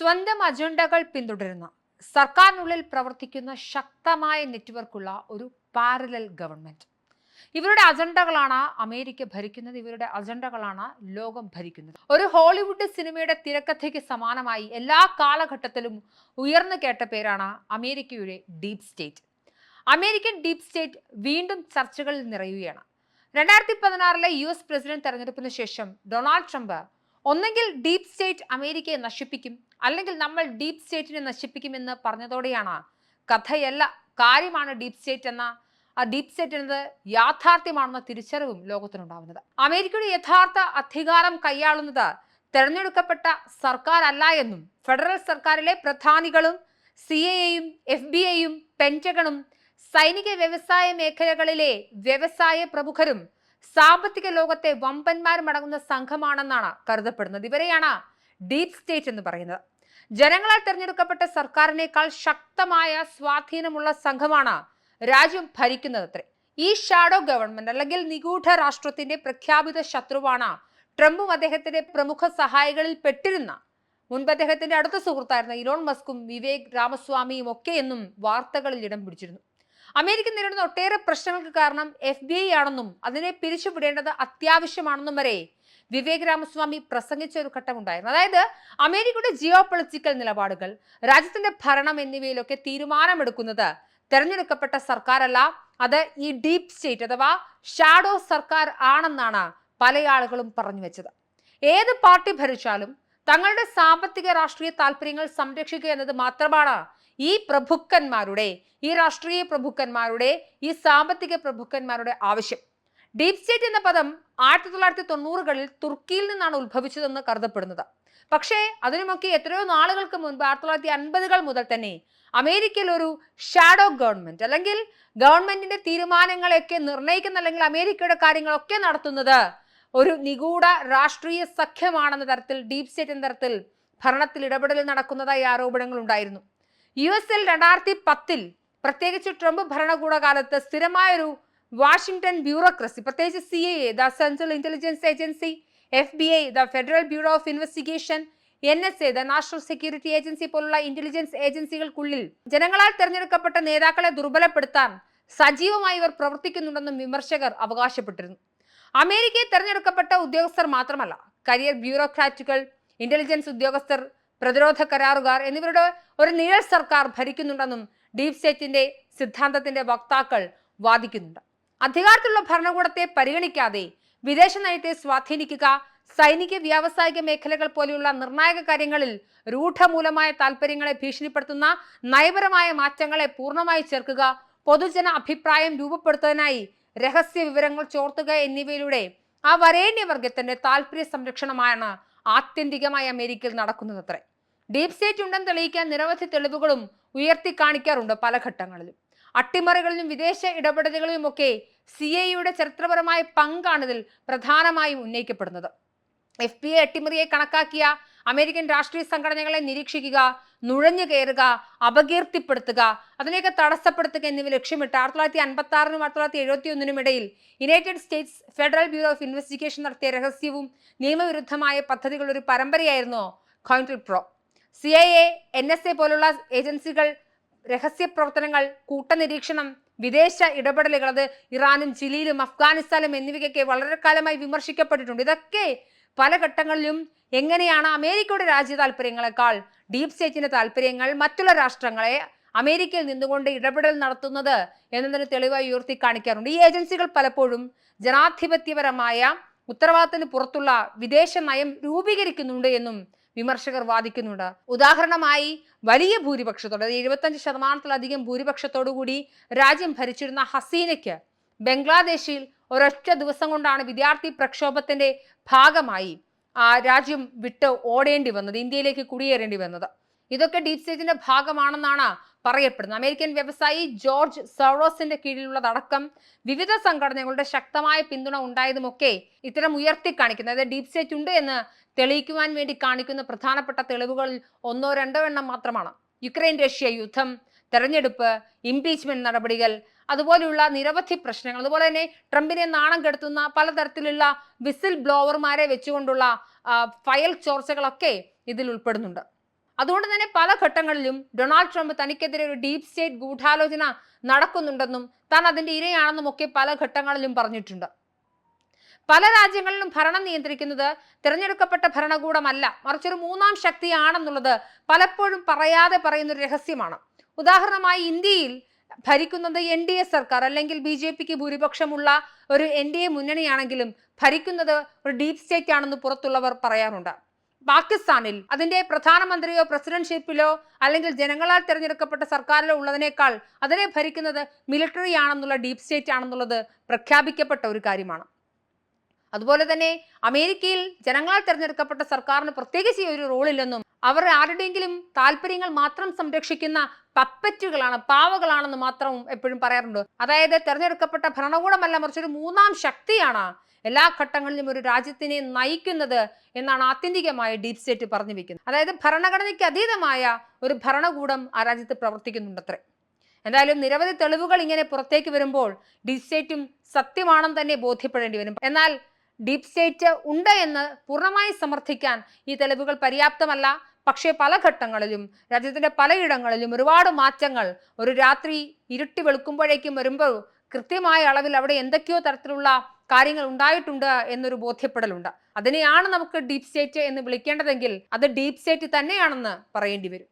സ്വന്തം അജണ്ടകൾ പിന്തുടരുന്ന സർക്കാരിനുള്ളിൽ പ്രവർത്തിക്കുന്ന ശക്തമായ നെറ്റ്വർക്കുള്ള ഒരു പാരലൽ ഗവൺമെന്റ് ഇവരുടെ അജണ്ടകളാണ് അമേരിക്ക ഭരിക്കുന്നത് ഇവരുടെ അജണ്ടകളാണ് ലോകം ഭരിക്കുന്നത്. ഒരു ഹോളിവുഡ് സിനിമയുടെ തിരക്കഥയ്ക്ക് സമാനമായി എല്ലാ കാലഘട്ടത്തിലും ഉയർന്നു കേട്ട പേരാണ് അമേരിക്കയുടെ deep state. American deep state വീണ്ടും ചർച്ചകളിൽ നിറയുകയാണ്. രണ്ടായിരത്തി പതിനാറിലെ യു എസ് പ്രസിഡന്റ് തെരഞ്ഞെടുപ്പിന് ശേഷം ഡൊണാൾഡ് ട്രംപ് ഒന്നെങ്കിൽ ഡീപ് സ്റ്റേറ്റ് അമേരിക്കയെ നശിപ്പിക്കും അല്ലെങ്കിൽ നമ്മൾ ഡീപ് സ്റ്റേറ്റിനെ നശിപ്പിക്കുമെന്ന് പറഞ്ഞതോടെയാണ്. കഥയല്ല കാര്യമാണ് ഡീപ് സ്റ്റേറ്റ് എന്ന ആ ഡീപ് സ്റ്റേറ്റ് എന്നത് യാഥാർത്ഥ്യമാണെന്ന തിരിച്ചറിവും ലോകത്തിനുണ്ടാവുന്നത്. അമേരിക്കയുടെ യഥാർത്ഥ അധികാരം കൈയാളുന്നത് തെരഞ്ഞെടുക്കപ്പെട്ട സർക്കാർ അല്ല എന്നും ഫെഡറൽ സർക്കാരിലെ പ്രധാനികളും സി എയും എഫ് ബി ഐയും പെന്റഗണും സൈനിക വ്യവസായ മേഖലകളിലെ വ്യവസായ പ്രമുഖരും സാമ്പത്തിക ലോകത്തെ വമ്പന്മാരും അടങ്ങുന്ന സംഘമാണെന്നാണ് കരുതപ്പെടുന്നത്. ഇവരെയാണ് ഡീപ് സ്റ്റേറ്റ് എന്ന് പറയുന്നത്. ജനങ്ങളാൽ തിരഞ്ഞെടുക്കപ്പെട്ട സർക്കാരിനേക്കാൾ ശക്തമായ സ്വാധീനമുള്ള സംഘമാണ് രാജ്യം ഭരിക്കുന്നത് ഭരിക്കുന്നതത്രേ ഈ ഷാഡോ ഗവൺമെന്റ് അല്ലെങ്കിൽ നിഗൂഢ രാഷ്ട്രത്തിന്റെ പ്രഖ്യാപിത ശത്രുവാണ് ട്രംപും അദ്ദേഹത്തിന്റെ പ്രമുഖ സഹായികളിൽ പെട്ടിരുന്ന. മുൻപ് അദ്ദേഹത്തിന്റെ അടുത്ത സുഹൃത്തായിരുന്ന ഇലോൺ മസ്കും വിവേക് രാമസ്വാമിയും ഒക്കെ എന്നും വാർത്തകളിൽ ഇടം പിടിച്ചിരുന്നു. അമേരിക്ക നേരിടുന്ന ഒട്ടേറെ പ്രശ്നങ്ങൾക്ക് കാരണം എഫ് ബി ഐ ആണെന്നും അതിനെ പിരിച്ചുവിടേണ്ടത് അത്യാവശ്യമാണെന്നും വരെ വിവേക് രാമസ്വാമി പ്രസംഗിച്ച ഒരു ഘട്ടം ഉണ്ടായിരുന്നു അതായത് അമേരിക്കയുടെ ജിയോ പൊളിറ്റിക്കൽ നിലപാടുകൾ രാജ്യത്തിന്റെ ഭരണം എന്നിവയിലൊക്കെ തീരുമാനമെടുക്കുന്നത് തെരഞ്ഞെടുക്കപ്പെട്ട സർക്കാരല്ല അത് ഈ ഡീപ് സ്റ്റേറ്റ് അഥവാ ഷാഡോ സർക്കാർ ആണെന്നാണ് പല ആളുകളും പറഞ്ഞു വെച്ചത്. ഏത് പാർട്ടി ഭരിച്ചാലും തങ്ങളുടെ സാമ്പത്തിക രാഷ്ട്രീയ താല്പര്യങ്ങൾ സംരക്ഷിക്കുക എന്നത് മാത്രമാണ് ഈ പ്രഭുക്കന്മാരുടെ ഈ രാഷ്ട്രീയ പ്രഭുക്കന്മാരുടെ ഈ സാമ്പത്തിക പ്രഭുക്കന്മാരുടെ ആവശ്യം. ഡീപ് സ്റ്റേറ്റ് എന്ന പദം ആയിരത്തി തൊള്ളായിരത്തി തൊണ്ണൂറുകളിൽ തുർക്കിയിൽ നിന്നാണ് ഉത്ഭവിച്ചതെന്ന് കരുതപ്പെടുന്നത്. പക്ഷേ അതിനുമൊക്കെ എത്രയോ നാളുകൾക്ക് മുൻപ് ആയിരത്തി തൊള്ളായിരത്തി അൻപതുകൾ മുതൽ തന്നെ അമേരിക്കയിൽ ഒരു ഷാഡോ ഗവൺമെന്റ് അല്ലെങ്കിൽ ഗവൺമെന്റിന്റെ തീരുമാനങ്ങളെയൊക്കെ നിർണയിക്കുന്ന അല്ലെങ്കിൽ അമേരിക്കയുടെ കാര്യങ്ങളൊക്കെ നടത്തുന്നത് ഒരു നിഗൂഢ രാഷ്ട്രീയ സഖ്യമാണെന്ന തരത്തിൽ ഡീപ് സ്റ്റേറ്റ് എന്ന തരത്തിൽ ഭരണത്തിൽ ഇടപെടൽ നടക്കുന്നതായി ആരോപണങ്ങൾ ഉണ്ടായിരുന്നു. യു എസ് എൽ രണ്ടായിരത്തി പത്തിൽ പ്രത്യേകിച്ച് ട്രംപ് ഭരണകൂടകാലത്ത് സ്ഥിരമായൊരു വാഷിംഗ്ടൺ ബ്യൂറോക്രസി പ്രത്യേകിച്ച് C A the Central Intelligence Agency F B I the Federal Bureau of Investigation N S A the National Security Agency പോലുള്ള ഇന്റലിജൻസ് ഏജൻസികൾക്കുള്ളിൽ ജനങ്ങളാൽ തെരഞ്ഞെടുക്കപ്പെട്ട നേതാക്കളെ ദുർബലപ്പെടുത്താൻ സജീവമായി ഇവർ പ്രവർത്തിക്കുന്നുണ്ടെന്നും വിമർശകർ അവകാശപ്പെട്ടിരുന്നു. അമേരിക്കയിൽ തെരഞ്ഞെടുക്കപ്പെട്ട ഉദ്യോഗസ്ഥർ മാത്രമല്ല കരിയർ ബ്യൂറോക്രാറ്റുകൾ ഇന്റലിജൻസ് ഉദ്യോഗസ്ഥർ പ്രതിരോധ കരാറുകാർ എന്നിവരുടെ ഒരു നിഴൽ സർക്കാർ ഭരിക്കുന്നുണ്ടെന്നും ഡീപ് സ്റ്റേറ്റിന്റെ സിദ്ധാന്തത്തിന്റെ വക്താക്കൾ വാദിക്കുന്നുണ്ട്. അധികാരത്തിലുള്ള ഭരണകൂടത്തെ പരിഗണിക്കാതെ വിദേശ നയത്തെ സ്വാധീനിക്കുക സൈനിക വ്യാവസായിക മേഖലകൾ പോലെയുള്ള നിർണായക കാര്യങ്ങളിൽ രൂഢമൂലമായ താല്പര്യങ്ങളെ ഭീഷണിപ്പെടുത്തുന്ന നയപരമായ മാറ്റങ്ങളെ പൂർണമായി ചേർക്കുക പൊതുജന അഭിപ്രായം രൂപപ്പെടുത്തുന്നതിനായി രഹസ്യ വിവരങ്ങൾ ചോർത്തുക എന്നിവയിലൂടെ ആ വരേണ്യവർഗത്തിന്റെ താല്പര്യ സംരക്ഷണമാണ് ആത്യന്തികമായി അമേരിക്കയിൽ നടക്കുന്നതത്രേ. ഡീപ് സ്റ്റേറ്റ് ഉണ്ടെന്ന് തെളിയിക്കാൻ നിരവധി തെളിവുകളും ഉയർത്തി കാണിക്കാറുണ്ട് പല ഘട്ടങ്ങളിലും. അട്ടിമറികളിലും വിദേശ ഇടപെടലുകളിലും ഒക്കെ സി ഐയുടെ ചരിത്രപരമായ പങ്കാണ് ഇതിൽ പ്രധാനമായും ഉന്നയിക്കപ്പെടുന്നത്. എഫ് ബി ഐ അട്ടിമറിയെ കണക്കാക്കിയ അമേരിക്കൻ രാഷ്ട്രീയ സംഘടനകളെ നിരീക്ഷിക്കുക നുഴഞ്ഞു കയറുക അപകീർത്തിപ്പെടുത്തുക അതിനെയൊക്കെ തടസ്സപ്പെടുത്തുക എന്നിവ ലക്ഷ്യമിട്ട് ആയിരത്തി തൊള്ളായിരത്തി അൻപത്തി ആറിനും ആയിരത്തി തൊള്ളായിരത്തി എഴുപത്തി ഒന്നിനും ഇടയിൽ United States Federal Bureau of Investigation നടത്തിയ രഹസ്യവും നിയമവിരുദ്ധമായ പദ്ധതികൾ ഒരു പരമ്പരയായിരുന്നു COINTELPRO C I A N S A പോലുള്ള ഏജൻസികൾ രഹസ്യ പ്രവർത്തനങ്ങൾ കൂട്ടനിരീക്ഷണം വിദേശ ഇടപെടലുകൾ അത് ഇറാനും ചിലിയിലും അഫ്ഗാനിസ്ഥാനും എന്നിവയ്ക്കൊക്കെ വളരെ കാലമായി വിമർശിക്കപ്പെട്ടിട്ടുണ്ട്. ഇതൊക്കെ പല ഘട്ടങ്ങളിലും എങ്ങനെയാണ് അമേരിക്കയുടെ രാജ്യ താല്പര്യങ്ങളെക്കാൾ ഡീപ് സ്റ്റേറ്റിന്റെ താല്പര്യങ്ങൾ മറ്റുള്ള രാഷ്ട്രങ്ങളെ അമേരിക്കയിൽ നിന്നുകൊണ്ട് ഇടപെടൽ നടത്തുന്നത് എന്നതിന് തെളിവായി ഉയർത്തി കാണിക്കാറുണ്ട്. ഈ ഏജൻസികൾ പലപ്പോഴും ജനാധിപത്യപരമായ ഉത്തരവാദിത്തത്തിന് പുറത്തുള്ള വിദേശ നയം രൂപീകരിക്കുന്നുണ്ട് എന്നും വിമർശകർ വാദിക്കുന്നുണ്ട്. ഉദാഹരണമായി വലിയ ഭൂരിപക്ഷത്തോടെ എഴുപത്തഞ്ച് ശതമാനത്തിലധികം ഭൂരിപക്ഷത്തോടുകൂടി രാജ്യം ഭരിച്ചിരുന്ന ഹസീനയ്ക്ക് ബംഗ്ലാദേശിൽ ഒരൊറ്റ ദിവസം കൊണ്ടാണ് വിദ്യാർത്ഥി പ്രക്ഷോഭത്തിന്റെ ഭാഗമായി ആ രാജ്യം വിട്ട് ഓടേണ്ടി വന്നത് ഇന്ത്യയിലേക്ക് കുടിയേറേണ്ടി വന്നത്. ഇതൊക്കെ ഡീപ് സ്റ്റേറ്റിന്റെ ഭാഗമാണെന്നാണ് പറയപ്പെടുന്നത്. അമേരിക്കൻ വ്യവസായി ജോർജ് സോറോസിന്റെ കീഴിലുള്ളതടക്കം വിവിധ സംഘടനകളുടെ ശക്തമായ പിന്തുണ ഉണ്ടായതുമൊക്കെ ഇത്തരം ഉയർത്തി കാണിക്കുന്നത് അതായത് ഡീപ് സ്റ്റേറ്റ് ഉണ്ട് എന്ന് തെളിയിക്കുവാൻ വേണ്ടി കാണിക്കുന്ന പ്രധാനപ്പെട്ട തെളിവുകളിൽ ഒന്നോ രണ്ടോ എണ്ണം മാത്രമാണ്. യുക്രൈൻ റഷ്യ യുദ്ധം തെരഞ്ഞെടുപ്പ് ഇംപീച്ച്മെന്റ് നടപടികൾ അതുപോലെയുള്ള നിരവധി പ്രശ്നങ്ങൾ. അതുപോലെ തന്നെ ട്രംപിനെ നാണം കെടുത്തുന്ന പലതരത്തിലുള്ള വിസിൽ ബ്ലോവർമാരെ വെച്ചുകൊണ്ടുള്ള ഫയൽ ചോർച്ചകളൊക്കെ ഇതിൽ ഉൾപ്പെടുന്നുണ്ട്. അതുകൊണ്ട് തന്നെ പല ഘട്ടങ്ങളിലും ഡൊണാൾഡ് ട്രംപ് തനിക്കെതിരെ ഒരു ഡീപ് സ്റ്റേറ്റ് ഗൂഢാലോചന നടക്കുന്നുണ്ടെന്നും താൻ അതിന്റെ ഇരയാണെന്നും ഒക്കെ പല ഘട്ടങ്ങളിലും പറഞ്ഞിട്ടുണ്ട്. പല രാജ്യങ്ങളിലും ഭരണം നിയന്ത്രിക്കുന്നത് തിരഞ്ഞെടുക്കപ്പെട്ട ഭരണകൂടമല്ല മറിച്ചൊരു മൂന്നാം ശക്തിയാണെന്നുള്ളത് പലപ്പോഴും പറയാതെ പറയുന്ന ഒരു രഹസ്യമാണ്. ഉദാഹരണമായി ഇന്ത്യയിൽ ഭരിക്കുന്നത് എൻ ഡി എ സർക്കാർ അല്ലെങ്കിൽ ബി ജെ പിക്ക് ഭൂരിപക്ഷമുള്ള ഒരു എൻ ഡി എ മുന്നണിയാണെങ്കിലും ഭരിക്കുന്നത് ഒരു ഡീപ് സ്റ്റേറ്റ് ആണെന്ന് പുറത്തുള്ളവർ പറയാറുണ്ട്. പാകിസ്ഥാനിൽ അതിന്റെ പ്രധാനമന്ത്രിയോ പ്രസിഡന്റ്ഷിപ്പിലോ അല്ലെങ്കിൽ ജനങ്ങളാൽ തിരഞ്ഞെടുക്കപ്പെട്ട സർക്കാരിലോ ഉള്ളതിനേക്കാൾ അതിനെ ഭരിക്കുന്നത് മിലിറ്ററി ആണെന്നുള്ള ഡീപ് സ്റ്റേറ്റ് ആണെന്നുള്ളത് പ്രഖ്യാപിക്കപ്പെട്ട ഒരു കാര്യമാണ്. അതുപോലെ തന്നെ അമേരിക്കയിൽ ജനങ്ങളാൽ തിരഞ്ഞെടുക്കപ്പെട്ട സർക്കാരിന് പ്രത്യേകിച്ച് ഒരു റോളില്ലെന്നും അവർ ആരുടെയെങ്കിലും താല്പര്യങ്ങൾ മാത്രം സംരക്ഷിക്കുന്ന പപ്പറ്റുകളാണ് പാവകളാണെന്ന് മാത്രം എപ്പോഴും പറയാറുണ്ട്. അതായത് തെരഞ്ഞെടുക്കപ്പെട്ട ഭരണകൂടമല്ല മറിച്ച് ഒരു മൂന്നാം ശക്തിയാണ് എല്ലാ ഘട്ടങ്ങളിലും ഒരു രാജ്യത്തിനെ നയിക്കുന്നത് എന്നാണ് ആത്യന്തികമായ ഡീപ് സ്റ്റേറ്റ് പറഞ്ഞു വെക്കുന്നത് അതായത് ഭരണഘടനയ്ക്ക് അതീതമായ ഒരു ഭരണകൂടം ആ രാജ്യത്ത് പ്രവർത്തിക്കുന്നുണ്ടത്രേ. എന്തായാലും നിരവധി തെളിവുകൾ ഇങ്ങനെ പുറത്തേക്ക് വരുമ്പോൾ ഡീപ് സ്റ്റേറ്റും സത്യമാണെന്ന് തന്നെ ബോധ്യപ്പെടേണ്ടി വരും. എന്നാൽ ഡീപ് സ്റ്റേറ്റ് ഉണ്ട് എന്ന് പൂർണമായി സമർത്ഥിക്കാൻ ഈ തെളിവുകൾ പര്യാപ്തമല്ല. പക്ഷേ പല ഘട്ടങ്ങളിലും രാജ്യത്തിന്റെ പലയിടങ്ങളിലും ഒരുപാട് മാറ്റങ്ങൾ ഒരു രാത്രി ഇരുട്ടി വെളുക്കുമ്പോഴേക്കും വരുമ്പോൾ കൃത്യമായ അളവിൽ അവിടെ എന്തൊക്കെയോ തരത്തിലുള്ള കാര്യങ്ങൾ ഉണ്ടായിട്ടുണ്ട് എന്നൊരു ബോധ്യപ്പെടലുണ്ട്. അതിനെയാണ് നമുക്ക് ഡീപ് സ്റ്റേറ്റ് എന്ന് വിളിക്കേണ്ടതെങ്കിൽ അത് ഡീപ് സ്റ്റേറ്റ് തന്നെയാണെന്ന് പറയേണ്ടി വരും.